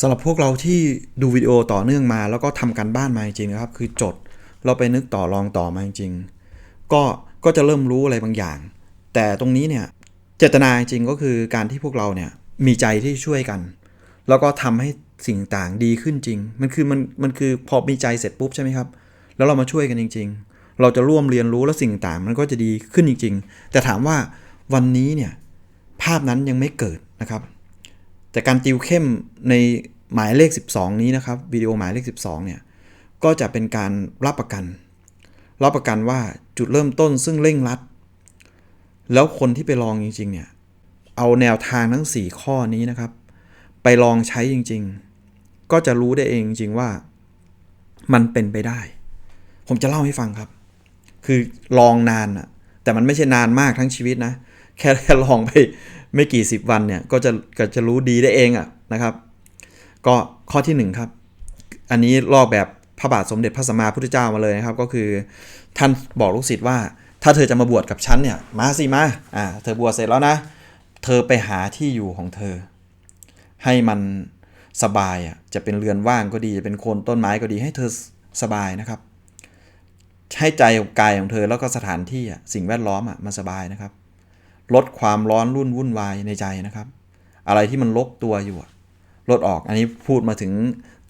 สำหรับพวกเราที่ดูวิดีโอต่อเนื่องมา แล้วก็ทำการบ้านมาจริงๆนะครับ คือจดเราไปนึกต่อรองต่อมาจริงๆก็ก็จะเริ่มรู้อะไรบางอย่าง แต่ตรงนี้เนี่ยเจตนาจริงก็คือการที่พวกเราเนี่ยมีใจที่ช่วยกัน แล้วก็ทำให้สิ่งต่างดีขึ้นจริง มันคือมันมันคือพอมีใจเสร็จปุ๊บใช่ไหมครับ แล้วเรามาช่วยกันจริง ๆ เราจะร่วมเรียนรู้แล้วสิ่งต่างมันก็จะดีขึ้นจริง ๆ แต่ถามว่าวันนี้เนี่ยภาพนั้นยังไม่เกิดนะครับ แต่การติวเข้มในหมายเลข 12 นี้นะครับวิดีโอหมายเลข 12 เนี่ย ก็จะเป็นการรับประกัน รับประกันว่าจุดเริ่มต้นซึ่งเร่งรัด แล้วคนที่ไปลองจริง ๆ เนี่ย เอาแนวทางทั้ง 4 ข้อนี้นะครับ ไปลองใช้จริง ๆ ก็จะรู้ได้เองจริงๆว่ามันเป็นไปได้ ผมจะเล่าให้ฟังครับ คือลองนานอะแต่มันไม่ใช่นานมากทั้งชีวิตนะ แค่แค่ลองไป ไม่กี่สิบวันเนี่ยก็จะก็จะรู้ดีได้เองอะนะครับ ก็ข้อที่หนึ่งครับ อันนี้ลอกแบบพระบาทสมเด็จพระสัมมาพุทธเจ้ามาเลยนะครับ ก็คือท่านบอกลูกศิษย์ว่า ถ้าเธอจะมาบวชกับฉันเนี่ยมาสิมาอ่าเธอบวชเสร็จแล้วนะ เธอไปหาที่อยู่ของเธอ ให้มันสบายอะจะเป็นเรือนว่างก็ดีจะเป็นโคนต้นไม้ก็ดีให้เธอสบายนะครับให้ใจกายของเธอแล้วก็สถานที่อะสิ่งแวดล้อมอะมันสบายนะครับ ลดความร้อนรุ่นวุ่นวายในใจนะครับ อะไรที่มันลบตัวอยู่ลดออกอันนี้พูดมาถึง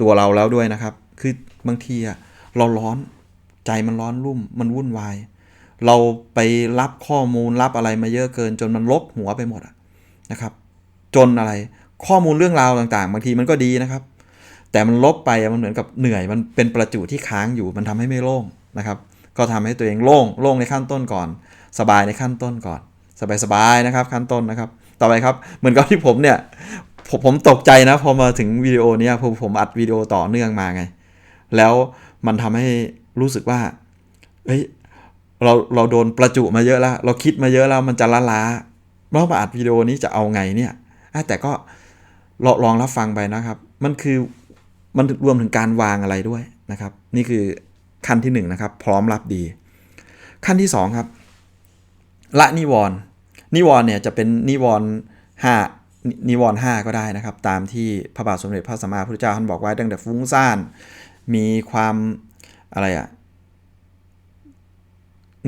ตัวเราแล้วด้วยนะครับ คือบางทีอะเราร้อนใจมันร้อนรุ่มมันวุ่นวาย เราไปรับข้อมูลรับอะไรมาเยอะเกิน จนมันลบหัวไปหมดอะนะครับ จนอะไรข้อมูลเรื่องราวต่างๆ บางทีมันก็ดีนะครับ แต่มันลบไปมันเหมือนกับเหนื่อย มันเป็นประจุที่ค้างอยู่มันทำให้ไม่โล่งนะครับ ก็ทำให้ตัวเองโล่งโล่งในขั้นต้นก่อน สบายในขั้นต้นก่อน สบายๆนะครับขั้นต้นนะครับ ต่อไปครับ เหมือนกับที่ผมเนี่ยผมผมตกใจนะพอมาถึงวิดีโอเนี้ยผมผมอัดวิดีโอต่อเนื่องมาไง แล้วมันทำให้รู้สึกว่าเฮ้ยเราเราโดนประจุมาเยอะแล้ว เราคิดมาเยอะแล้วมันจะละล้าเรามาอัดวิดีโอนี้จะเอาไงเนี่ยแต่ก็ลองลองรับฟังไปนะครับ มันคือมันรวมถึงการวางอะไรด้วยนะครับ นี่คือขั้นที่หนึ่งนะครับ พร้อมรับดี ขั้นที่สองครับละนิวรณ์ นิวรณ์เนี่ยจะเป็นนิวรณ์ห้านิวรณ์ห้าก็ได้นะครับ ตามที่พระบาทสมเด็จพระสัมมาพุทธเจ้าท่านบอกไว้ตั้งแต่ฟุ้งซ่าน มีความอะไรอะ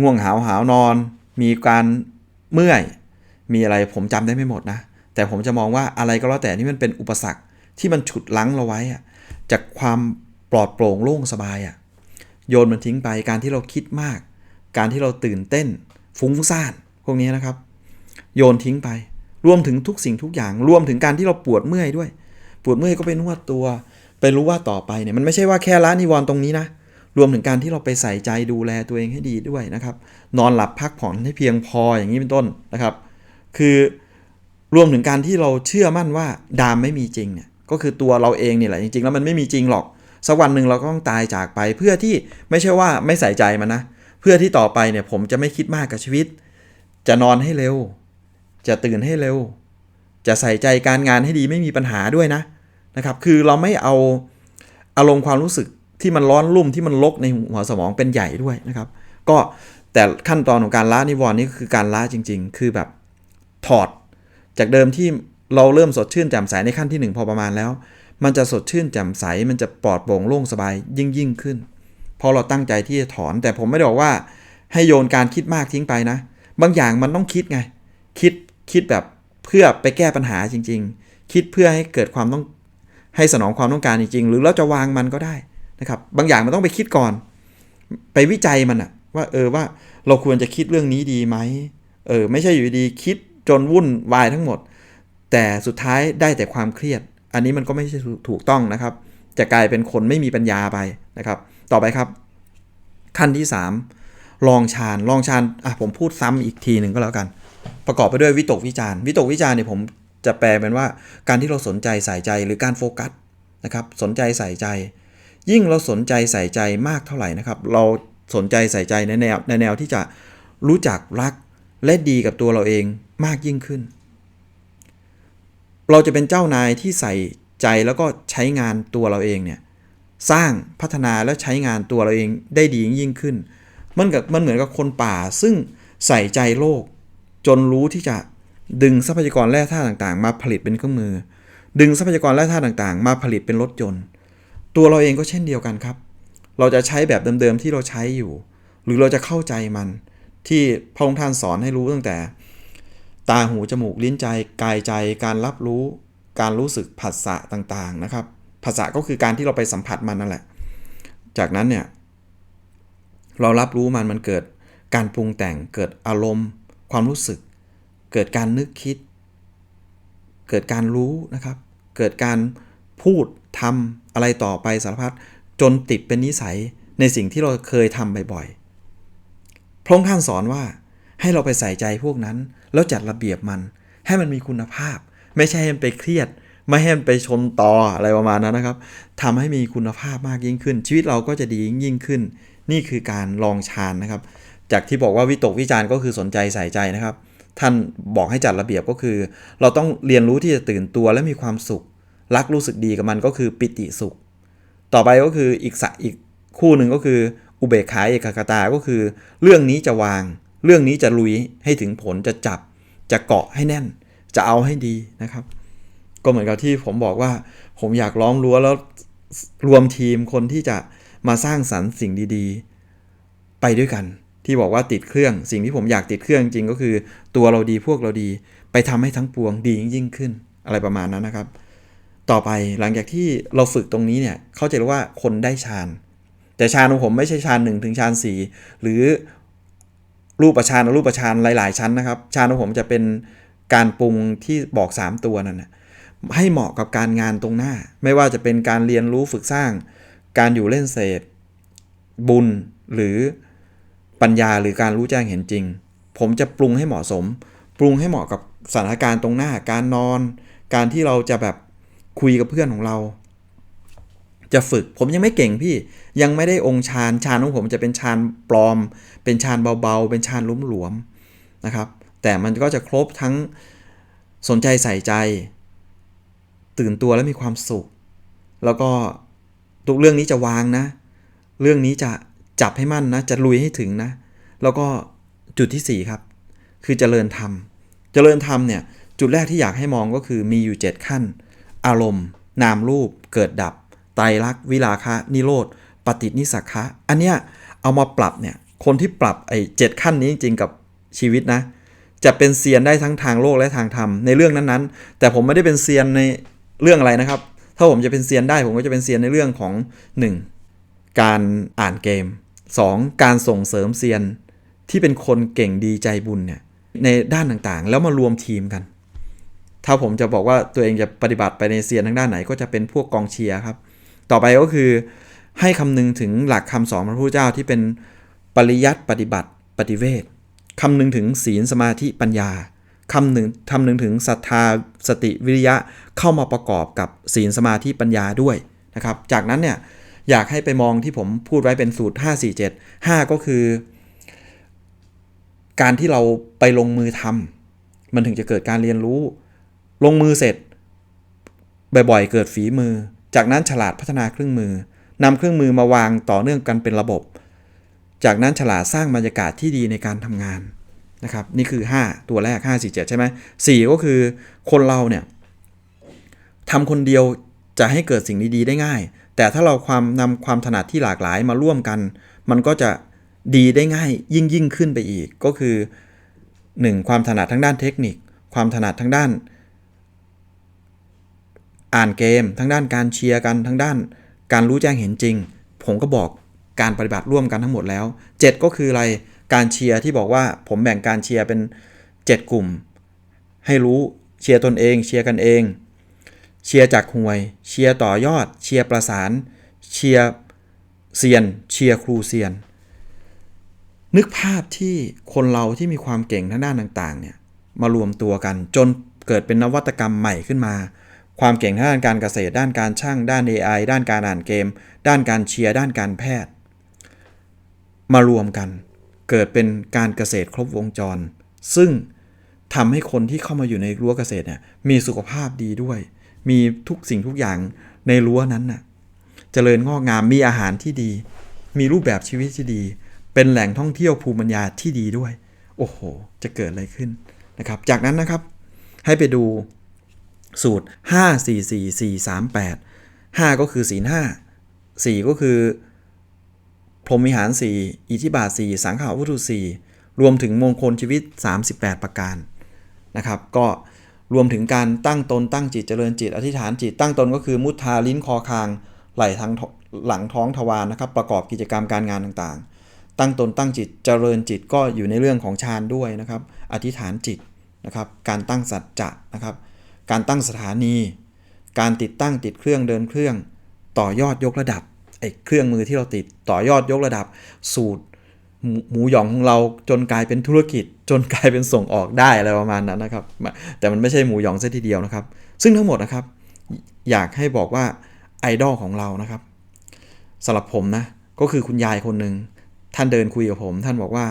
ง่วงหาวหาวนอน มีการเมื่อย มีอะไรผมจำได้ไม่หมดนะ แต่ผมจะมองว่าอะไรก็แล้วแต่นี่มันเป็นอุปสรรคที่มันฉุดลั้งเราไว้อะจากความปลอดโปร่งโล่งสบายอะโยนมันทิ้งไปการที่เราคิดมาก การที่เราตื่นเต้น ฟุ้งซ่าน พวกนี้นะครับ โยนทิ้งไป รวมถึงทุกสิ่งทุกอย่าง รวมถึงการที่เราปวดเมื่อยด้วย ปวดเมื่อยก็ไปนวดตัว ไปรู้ว่าต่อไปเนี่ยมันไม่ใช่ว่าแค่ละนิวรณ์ตรงนี้นะ รวมถึงการที่เราไปใส่ใจดูแลตัวเองให้ดีด้วยนะครับ นอนหลับพักผ่อนให้เพียงพออย่างนี้เป็นต้นนะครับ คือรวมถึงการที่เราเชื่อมั่นว่าดามไม่มีจริงเนี่ยก็คือตัวเราเองเนี่ยแหละจริงๆ แล้วมันไม่มีจริงหรอกสักวันหนึ่งเราก็ต้องตายจากไป เพื่อที่ไม่ใช่ว่าไม่ใส่ใจมันนะ เพื่อที่ต่อไปเนี่ยผมจะไม่คิดมากกับชีวิต จะนอนให้เร็ว จะตื่นให้เร็ว จะใส่ใจการงานให้ดีไม่มีปัญหาด้วยนะนะครับ คือเราไม่เอาอารมณ์ความรู้สึกที่มันร้อนรุ่มที่มันลกในหัวสมองเป็นใหญ่ด้วยนะครับ ก็แต่ขั้นตอนของการละนิวรณ์นี่คือการละจริง ๆ คือแบบถอดจากเดิมที่เราเริ่มสดชื่นแจ่มใสในขั้นที่ 1 พอประมาณแล้ว มันจะสดชื่นแจ่มใส มันจะปลอดโปร่งโล่งสบายยิ่งยิ่งขึ้น พอเราตั้งใจที่จะถอน แต่ผมไม่ได้บอกว่าให้โยนการคิดมากทิ้งไปนะ บางอย่างมันต้องคิดไง คิด คิดแบบเพื่อไปแก้ปัญหาจริง ๆ คิดเพื่อให้เกิดความต้องให้สนองความต้องการจริง ๆ หรือเราจะวางมันก็ได้นะครับ บางอย่างมันต้องไปคิดก่อน ไปวิจัยมันอะว่าเออว่าเราควรจะคิดเรื่องนี้ดีไหมเออไม่ใช่อยู่ดีคิดจนวุ่นวายทั้งหมด แต่สุดท้ายได้แต่ความเครียด อันนี้มันก็ไม่ใช่ถูกต้องนะครับ จะกลายเป็นคนไม่มีปัญญาไปนะครับ ต่อไปครับ ขั้นที่ 3 ลองฌานลองฌานอะผมพูดซ้ำอีกทีหนึ่งก็แล้วกัน ประกอบไปด้วยวิตกวิจารวิตกวิจารเนี่ยผมจะแปลเป็นว่าการที่เราสนใจใส่ใจหรือการโฟกัสนะครับสนใจใส่ใจ ยิ่งเราสนใจใส่ใจมากเท่าไหร่นะครับเราสนใจใส่ใจในแนวในแนวที่จะรู้จักรักและดีกับตัวเราเองมากยิ่งขึ้น เราจะเป็นเจ้านายที่ใส่ใจแล้วก็ใช้งานตัวเราเองเนี่ยสร้างพัฒนาและใช้งานตัวเราเองได้ดียิ่งขึ้น มันกับมันเหมือนกับคนป่าซึ่งใส่ใจโลก จนรู้ที่จะดึงทรัพยากรแร่ธาตุต่างๆ มาผลิตเป็นเครื่องมือ ดึงทรัพยากรและธาตุต่างๆ มาผลิตเป็นรถยนต์ ตัวเราเองก็เช่นเดียวกันครับ เราจะใช้แบบเดิมๆที่เราใช้อยู่ หรือเราจะเข้าใจมัน ที่พระองค์ท่านสอนให้รู้ตั้งแต่ ตาหูจมูกลิ้นใจกายใจการรับรู้ การรู้สึกผัสสะต่างๆนะครับผัสสะก็คือการที่เราไปสัมผัสมันนั่นแหละ จากนั้นเนี่ยเรารับรู้มันมันเกิดการปรุงแต่งเกิดอารมณ์ ความรู้สึก เกิดการนึกคิด เกิดการรู้นะครับ เกิดการพูดทำอะไรต่อไปสารพัดจนติดเป็นนิสัยในสิ่งที่เราเคยทำบ่อยๆ พระองค์ท่านสอนว่าให้เราไปใส่ใจพวกนั้น แล้วจัดระเบียบมัน ให้มันมีคุณภาพ ไม่ใช่ให้มันไปเครียด ไม่ให้มันไปชนต่ออะไรประมาณนั้นนะครับทำให้มีคุณภาพมากยิ่งขึ้น ชีวิตเราก็จะดียิ่งขึ้น นี่คือการลองชานนะครับ จากที่บอกว่าวิตกวิจารณ์ก็คือสนใจใส่ใจนะครับ ท่านบอกให้จัดระเบียบก็คือ เราต้องเรียนรู้ที่จะตื่นตัวและมีความสุข รักรู้สึกดีกับมันก็คือปิติสุข ต่อไปก็คืออีกสะอีกคู่หนึ่งก็คืออุเบกขาเอกคตาก็คือ เรื่องนี้จะวาง เรื่องนี้จะลุยให้ถึงผลจะจับ จะเกาะให้แน่น จะเอาให้ดีนะครับ ก็เหมือนกับที่ผมบอกว่า ผมอยากล้อมรั้วแล้วรวมทีมคนที่จะมาสร้างสรรค์สิ่งดี ๆ ไปด้วยกัน ที่บอกว่าติดเครื่อง สิ่งที่ผมอยากติดเครื่องจริงก็คือ ตัวเราดีพวกเราดี ไปทำให้ทั้งปวงดียิ่งขึ้น อะไรประมาณนั้นนะครับ ต่อไปหลังจากที่เราฝึกตรงนี้เนี่ยเขาจะเรียกว่าคนได้ฌานแต่ฌานของผมไม่ใช่ฌานหนึ่งถึงฌานสี่หรือรูปฌานรูปฌานหลาย ๆ ชั้นนะครับฌานของผมจะเป็นการปรุงที่บอก 3 ตัวนั่นนะให้เหมาะกับการงานตรงหน้า ไม่ว่าจะเป็นการเรียนรู้ฝึกสร้าง การอยู่เล่นเศษ บุญหรือ ปัญญาหรือการรู้แจ้งเห็นจริง ผมจะปรุงให้เหมาะสม ปรุงให้เหมาะกับสถานการณ์ตรงหน้าการนอน การที่เราจะแบบคุยกับเพื่อนของเรา จะฝึกผมยังไม่เก่งพี่ยังไม่ได้องค์ฌานฌานของผมจะเป็นฌานปลอม เป็นฌานเบาๆ เป็นฌานลุ่มหลวมนะครับ แต่มันก็จะครบทั้งสนใจใส่ใจ ตื่นตัวและมีความสุข แล้วก็ทุกเรื่องนี้จะวางนะ เรื่องนี้จะ จับให้มั่นนะ จะลุยให้ถึงนะ แล้วก็จุดที่ 4 ครับ คือเจริญธรรม เจริญธรรมเนี่ย จุดแรกที่อยากให้มองก็คือมีอยู่ 7 ขั้น อารมณ์ นามรูป เกิดดับ ไตรลักษณ์วิราคะ นิโรธ ปฏินิสักคะอันเนี้ยเอามาปรับเนี่ย คนที่ปรับไอ้เขั้นนี้จริงๆกับชีวิตนะ จะเป็นเซียนได้ทั้งทางโลกและทางธรรมในเรื่องนั้นๆ แต่ผมไม่ได้เป็นเซียนในเรื่องอะไรนะครับ ถ้าผมจะเป็นเซียนได้ผมก็จะเป็นเซียนในเรื่องของ 1. การอ่านเกม 2. การส่งเสริมเซียนที่เป็นคนเก่งดีใจบุญเนี่ยในด้านต่างๆ แล้วมารวมทีมกัน ถ้าผมจะบอกว่าตัวเองจะปฏิบัติไปในเซียนทางด้านไหนก็จะเป็นพวกกองเชียร์ครับ ต่อไปก็คือให้คำนึงถึงหลักคำสอนพระพุทธเจ้าที่เป็นปริยัติปฏิบัติปฏิเวทคำนึงถึงศีลสมาธิปัญญาคำหนึ่งทำหนึ่งถึงศรัทธาสติวิริยะเข้ามาประกอบกับศีลสมาธิปัญญาด้วยนะครับ จากนั้นเนี่ย อยากให้ไปมองที่ผมพูดไว้เป็นสูตร 5 4 7 5 ก็คือ การที่เราไปลงมือทำมันถึงจะเกิดการเรียนรู้ ลงมือเสร็จ บ่อยๆ เกิดฝีมือ จากนั้นฉลาดพัฒนาเครื่องมือนำเครื่องมือมาวางต่อเนื่องกันเป็นระบบ จากนั้นฉลาดสร้างบรรยากาศที่ดีในการทำงานนะครับนี่คือ 5 ตัวแรก 5 4 7 ใช่ไหม4ก็คือคนเราเนี่ยทำคนเดียวจะให้เกิดสิ่งดีๆได้ง่าย แต่ถ้าเราความนำความถนัดที่หลากหลายมาร่วมกัน มันก็จะดีได้ง่ายยิ่งยิ่งขึ้นไปอีก ก็คือ 1. ความถนัดทั้งด้านเทคนิค ความถนัดทั้งด้าน อ่านเกม ทั้งด้านการเชียร์กันทั้งด้าน การรู้แจ้งเห็นจริง ผมก็บอกการปฏิบัติร่วมกันทั้งหมดแล้ว 7 ก็คืออะไรการเชียร์ที่บอกว่าผมแบ่งการเชียร์เป็น 7 กลุ่ม ให้รู้เชียร์ตนเอง เชียร์กันเอง เชียร์จากห่วย เชียร์ต่อยอด เชียร์ประสาน เชียร์เซียน เชียร์ครูเซียน นึกภาพที่คนเราที่มีความเก่งทางด้านต่างๆเนี่ยมารวมตัวกันจนเกิดเป็นนวัตกรรมใหม่ขึ้นมา ความเก่งทางด้านการเกษตร ด้านการช่างด้าน AI ด้านการอ่านเกม ด้านการเชียร์ด้านการแพทย์ มารวมกัน เกิดเป็นการเกษตรครบวงจร ซึ่งทำให้คนที่เข้ามาอยู่ในรั้วเกษตรเนี่ยมีสุขภาพดีด้วย มีทุกสิ่งทุกอย่างในรั้วนั้นน่ะเจริญงอกงามมีอาหารที่ดี มีรูปแบบชีวิตที่ดี เป็นแหล่งท่องเที่ยวภูมิปัญญาที่ดีด้วย โอ้โห จะเกิดอะไรขึ้นนะครับ จากนั้นนะครับ ให้ไปดูสูตร 5 4 4 4 3 8 5 ก็คือศีล5 4 ก็คือพรหมิหาร 4 อิทิบาท 4 สังขาวุตุ4รวมถึงมงคลชีวิต 38 ประการนะครับ ก็ รวมถึงการตั้งตนตั้งจิตเจริญจิต อธิษฐานจิตตั้งตนก็คือมุทาลิ้นคอคาง ไหลทางหลังท้องทวารนะครับ ประกอบกิจกรรมการงานต่างๆ ตั้งตนตั้งจิตเจริญจิตก็อยู่ในเรื่องของฌานด้วยนะครับ อธิษฐานจิตนะครับ การตั้งสัจจะนะครับ การตั้งสถานี การติดตั้งติดเครื่องเดินเครื่อง ต่อยอดยกระดับไอ้เครื่องมือที่เราติดต่อยอดยกระดับ สูตร หมูหยองของเราจนกลายเป็นธุรกิจ จนกลายเป็นส่งออกได้อะไรประมาณนั้นนะครับ แต่มันไม่ใช่หมูหยองซะทีเดียวนะครับ ซึ่งทั้งหมดนะครับ อยากให้บอกว่าไอดอลของเรานะครับสำหรับผมนะก็คือคุณยายคนหนึ่งท่านเดินคุยกับผม ท่านบอกว่า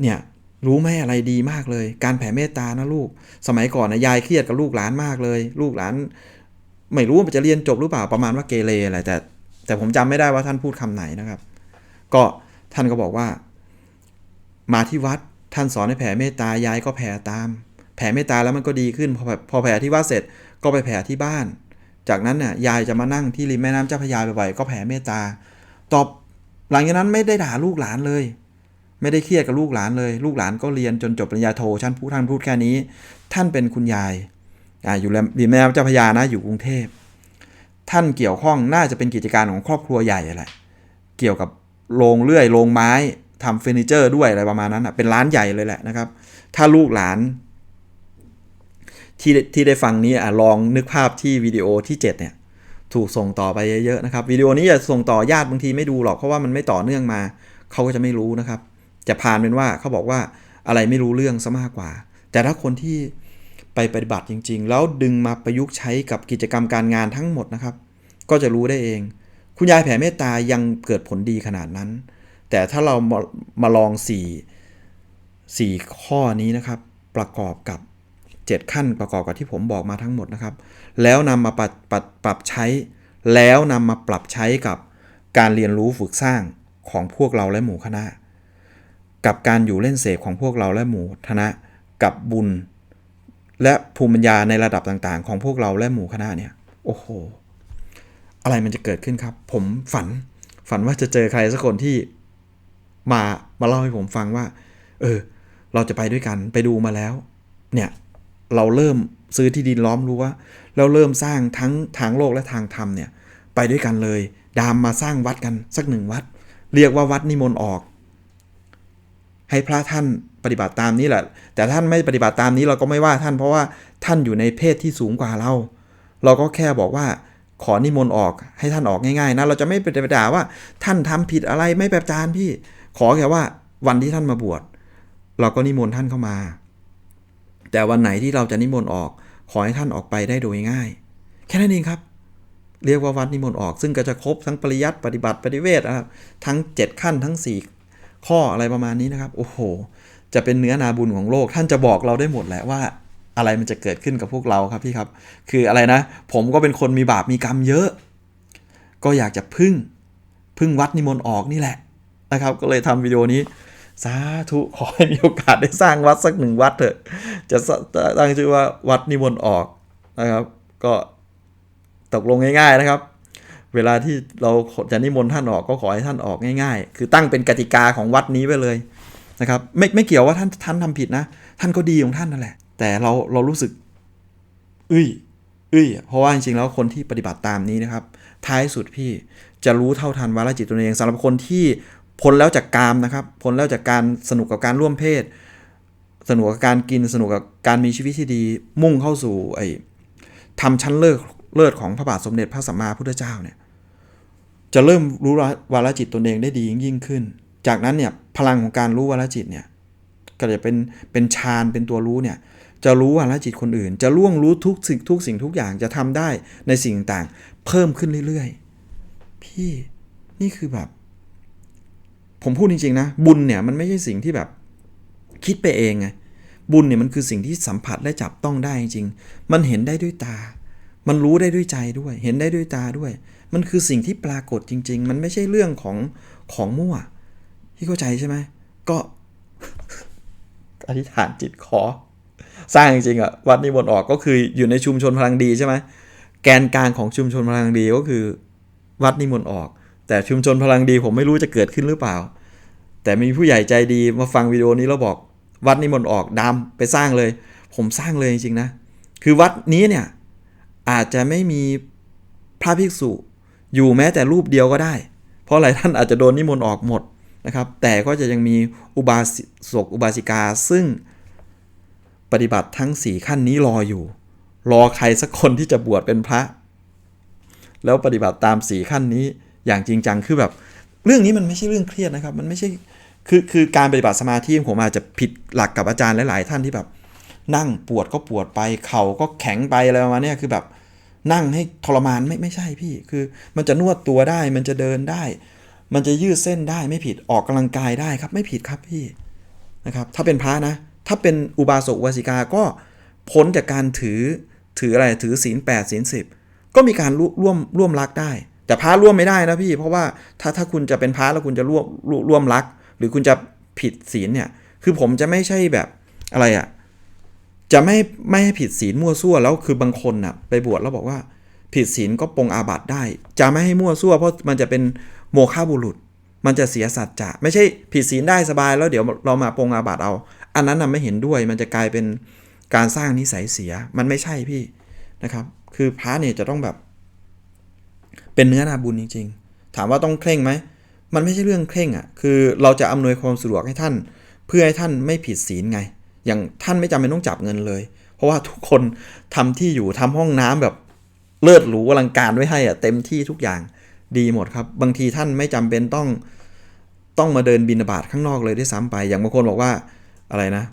เนี่ยรู้ไหมอะไรดีมากเลย การแผ่เมตตานะลูก สมัยก่อนนะยายเครียดกับลูกหลานมากเลย ลูกหลาน ไม่รู้ว่าจะเรียนจบหรือเปล่าประมาณว่าเกเรอะไรแต่ แต่ผมจำไม่ได้ว่าท่านพูดคำไหนนะครับ ก็ ท่านก็บอกว่า มาที่วัดท่านสอนให้แผ่เมตตายายก็แผ่ตาม แผ่เมตตาแล้วมันก็ดีขึ้น พอพอแผ่ที่วัดเสร็จก็ไปแผ่ที่บ้าน จากนั้นน่ะยายจะมานั่งที่ริมแม่น้ำเจ้าพระยาบ่อยๆก็แผ่เมตตา ตอบหลังจากนั้นไม่ได้ด่าลูกหลานเลย ไม่ได้เครียดกับลูกหลานเลย ลูกหลานก็เรียนจนจบปริญญาโทท่านพูดท่านพูดแค่นี้ ท่านเป็นคุณยายออยู่ริมแม่น้ำเจ้าพระยานะอยู่กรุงเทพท่านเกี่ยวข้องน่าจะเป็นกิจการของครอบครัวใหญ่แหละเกี่ยวกับ โรงเลื่อยโรงไม้ทำเฟอร์นิเจอร์ด้วยอะไรประมาณนั้นเป็นร้านใหญ่เลยแหละนะครับ ถ้าลูกหลานที่ที่ได้ฟังนี้อะลองนึกภาพที่วิดีโอที่ 7 เนี่ย ถูกส่งต่อไปเยอะๆนะครับวิดีโอนี้จะส่งต่อญาติบางทีไม่ดูหรอกเพราะว่ามันไม่ต่อเนื่องมา เขาก็จะไม่รู้นะครับ จะผ่านเป็นว่าเขาบอกว่าอะไรไม่รู้เรื่องซะมากกว่า แต่ถ้าคนที่ไปปฏิบัติจริง ๆ แล้วดึงมาประยุกต์ใช้กับกิจกรรมการงานทั้งหมดนะครับ ก็จะรู้ได้เอง คุณยายแผ่เมตตายังเกิดผลดีขนาดนั้น แต่ถ้าเรามามาลอง4 4ข้อนี้นะครับ ประกอบกับ 7 ขั้นประกอบกับที่ผมบอกมาทั้งหมดนะครับ แล้วนำมาปรับปรับปรับใช้ แล้วนำมาปรับใช้กับการเรียนรู้ฝึกสร้างของพวกเราและหมู่คณะ กับการอยู่เล่นเสพของพวกเราและหมู่คณะ กับบุญ และภูมิปัญญาในระดับต่างๆ ของพวกเราและหมู่คณะเนี่ย โอ้โห อะไรมันจะเกิดขึ้นครับ ผมฝันฝันว่าจะเจอใครสักคนที่มามาเล่าให้ผมฟังว่า เออ เราจะไปด้วยกันไปดูมาแล้ว เนี่ย เราเริ่มซื้อที่ดินล้อมรั้วแล้วเริ่มสร้างทั้งทางโลกและทางธรรมเนี่ย ไปด้วยกันเลย ดามมาสร้างวัดกันสักหนึ่งวัด เรียกว่าวัดนิมนต์ออก ให้พระท่านปฏิบัติตามนี้แหละ แต่ท่านไม่ปฏิบัติตามนี้เราก็ไม่ว่าท่านเพราะว่าท่านอยู่ในเพศที่สูงกว่าเรา เราก็แค่บอกว่า ขอนิมนต์ออกให้ท่านออกง่ายๆนะเราจะไม่ไปด่าว่าท่านทำผิดอะไรไม่แบบจานพี่ ขอแค่ว่าวันที่ท่านมาบวชเราก็นิมนต์ท่านเข้ามา แต่วันไหนที่เราจะนิมนต์ออก ขอให้ท่านออกไปได้โดยง่าย แค่นั้นเองครับ เรียกว่าวัดนิมนต์ออก ซึ่งก็จะครบทั้งปริยัติปฏิบัติปฏิเวทนะครับทั้ง 7 ขั้นทั้ง 4 ข้ออะไรประมาณนี้นะครับ โอ้โห จะเป็นเนื้อนาบุญของโลก ท่านจะบอกเราได้หมดแหละว่า อะไรมันจะเกิดขึ้นกับพวกเราครับพี่ครับ คืออะไรนะ ผมก็เป็นคนมีบาปมีกรรมเยอะ ก็อยากจะพึ่งพึ่งวัดนิมนต์ออกนี่แหละนะครับ ก็เลยทำวิดีโอนี้สาธุขอให้มีโอกาสได้สร้างวัดสักหนึ่งวัดเถอะ จะตั้งชื่อว่าวัดนิมนต์ออกนะครับ ก็ตกลงง่ายๆนะครับ เวลาที่เราจะนิมนต์ท่านออกก็ขอให้ท่านออกง่าย ๆ คือตั้งเป็นกติกาของวัดนี้ไปเลยนะครับ ไม่ไม่เกี่ยวว่าท่านท่านทำผิดนะ ท่านก็ดีของท่านนั่นแหละ แต่เราเรารู้สึกเอ้ยเอ้ยเพราะว่าจริงๆแล้วคนที่ปฏิบัติตามนี้นะครับ ท้ายสุดพี่จะรู้เท่าทันวาลจิตตัวเองสำหรับคนที่พ้นแล้วจากกามนะครับพ้นแล้วจากการสนุกกับการร่วมเพศ สนุกกับการกินสนุกกับการมีชีวิตที่ดี มุ่งเข้าสู่ไอ้ทำชั้นเลิศเลิศของพระบาทสมเด็จพระสัมมาพุทธเจ้าเนี่ยจะเริ่มรู้วาลจิตตนเองได้ดียิ่งขึ้น จากนั้นเนี่ยพลังของการรู้วาลจิตเนี่ยก็จะเป็นเป็นฌานเป็นตัวรู้เนี่ย จะรู้วาลจิตคนอื่น จะล่วงรู้ทุกสิ่งทุกสิ่งทุกอย่างจะทำได้ในสิ่งต่างๆ เพิ่มขึ้นเรื่อยๆ พี่นี่คือแบบ ผมพูดจริงๆนะ บุญเนี่ยมันไม่ใช่สิ่งที่แบบ คิดไปเองไงบุญเนี่ยมันคือสิ่งที่สัมผัสและจับต้องได้จริงๆมันเห็นได้ด้วยตา มันรู้ได้ด้วยใจด้วย เห็นได้ด้วยตาด้วย มันคือสิ่งที่ปรากฏจริง ๆ มันไม่ใช่เรื่องของของมั่วที่เข้าใจใช่ไหมก็อธิษฐานจิตขอ สร้างจริงๆอะวัดนิมนต์ออกก็คืออยู่ในชุมชนพลังดีใช่ไหมแกนกลางของชุมชนพลังดีก็คือ วัดนิมนต์ออก แต่ชุมชนพลังดีผมไม่รู้จะเกิดขึ้นหรือเปล่า แต่มีผู้ใหญ่ใจดีมาฟังวิดีโอนี้แล้วบอก วัดนิมนต์ออกดำไปสร้างเลย ผมสร้างเลยจริงๆนะ คือวัดนี้เนี่ยอาจจะไม่มีพระภิกษุอยู่แม้แต่รูปเดียวก็ได้ เพราะหลายท่านอาจจะโดนนิมนต์ออกหมดนะครับ แต่ก็จะยังมีอุบาสกอุบาสิกาซึ่ง ปฏิบัติทั้ง 4 ขั้นนี้รออยู่ รอใครสักคนที่จะบวชเป็นพระ แล้วปฏิบัติตาม 4 ขั้นนี้อย่างจริงจังคือแบบ เรื่องนี้มันไม่ใช่เรื่องเครียดนะครับ มันไม่ใช่คือคือการปฏิบัติสมาธิผมอาจจะผิดหลักกับอาจารย์หลายๆท่านที่แบบ นั่งปวดก็ปวดไป เข่าก็แข็งไปอะไรประมาณเนี้ยคือแบบนั่งให้ทรมานไม่ไม่ใช่พี่ คือมันจะนวดตัวได้มันจะเดินได้ มันจะยืดเส้นได้ไม่ผิดออกกำลังกายได้ครับ ไม่ผิดครับพี่นะครับ ถ้าเป็นพระนะ ถ้าเป็นอุบาสกอุบาสิกาก็พ้นจากการถือถืออะไรถือศีลแปดศีลสิบก็มีการร่วมร่วมรักได้ แต่พระร่วมไม่ได้นะพี่ เพราะว่าถ้าถ้าคุณจะเป็นพระแล้วคุณจะร่วมร่วมรัก หรือคุณจะผิดศีลเนี่ยคือผมจะไม่ใช่แบบอะไรอะจะไม่ไม่ให้ผิดศีลมั่วซั่วแล้วคือบางคนน่ะไปบวชแล้วบอกว่า ผิดศีลก็ปรงอาบัติได้ จะไม่ให้มั่วซั่วเพราะมันจะเป็นโมฆะบุรุษ มันจะเสียสัจจะไม่ใช่ผิดศีลได้สบายแล้วเดี๋ยวเรามาปรงอาบัติเอา อันนั้นน่ะไม่เห็นด้วยมันจะกลายเป็นการสร้างนิสัยเสียมันไม่ใช่พี่นะครับ คือพระเนี่ยจะต้องแบบ เป็นเนื้อนาบุญจริง ๆ ถามว่าต้องเคร่งไหมมันไม่ใช่เรื่องเคร่งอะคือเราจะอำนวยความสะดวกให้ท่าน เพื่อให้ท่านไม่ผิดศีลไง อย่างท่านไม่จำเป็นต้องจับเงินเลย เพราะว่าทุกคนทำที่อยู่ทำห้องน้ำแบบเลิศหรูอลังการไว้ให้อะเต็มที่ทุกอย่างดีหมดครับ บางทีท่านไม่จำเป็นต้องต้องมาเดินบินาบาตข้างนอกเลยด้วยซ้ำไป อย่างบางคนบอกว่า อะไรนะ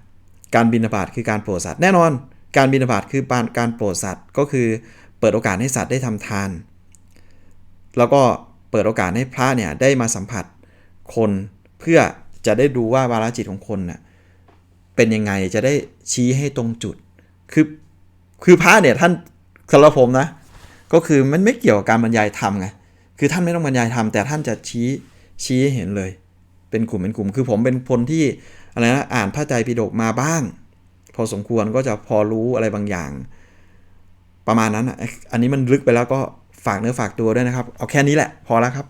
การบินาบาตคือการโปรดสัตว์แน่นอน การบินาบาตคือการโปรดสัตว์ก็คือเปิดโอกาสให้สัตว์ได้ทำทาน แล้วก็เปิดโอกาสให้พระเนี่ยได้มาสัมผัสคนเพื่อจะได้ดูว่าวาระจิตของคนน่ะเป็นยังไงจะได้ชี้ให้ตรงจุด คือคือพระเนี่ยท่านสำหรับผมนะ ก็คือมันไม่เกี่ยวกับการบรรยายธรรมไงคือท่านไม่ต้องบรรยายธรรมแต่ท่านจะชี้ชี้ให้เห็นเลย เป็นกลุ่มเป็นกลุ่ม คือผมเป็นคนที่ อะไรนะอ่านพระไตรปิฎกมาบ้าง พอสมควรก็จะพอรู้อะไรบางอย่าง ประมาณนั้นอะอันนี้มันลึกไปแล้วก็ฝากเนื้อฝากตัวด้วยนะครับ เอาแค่นี้แหละพอแล้วครับ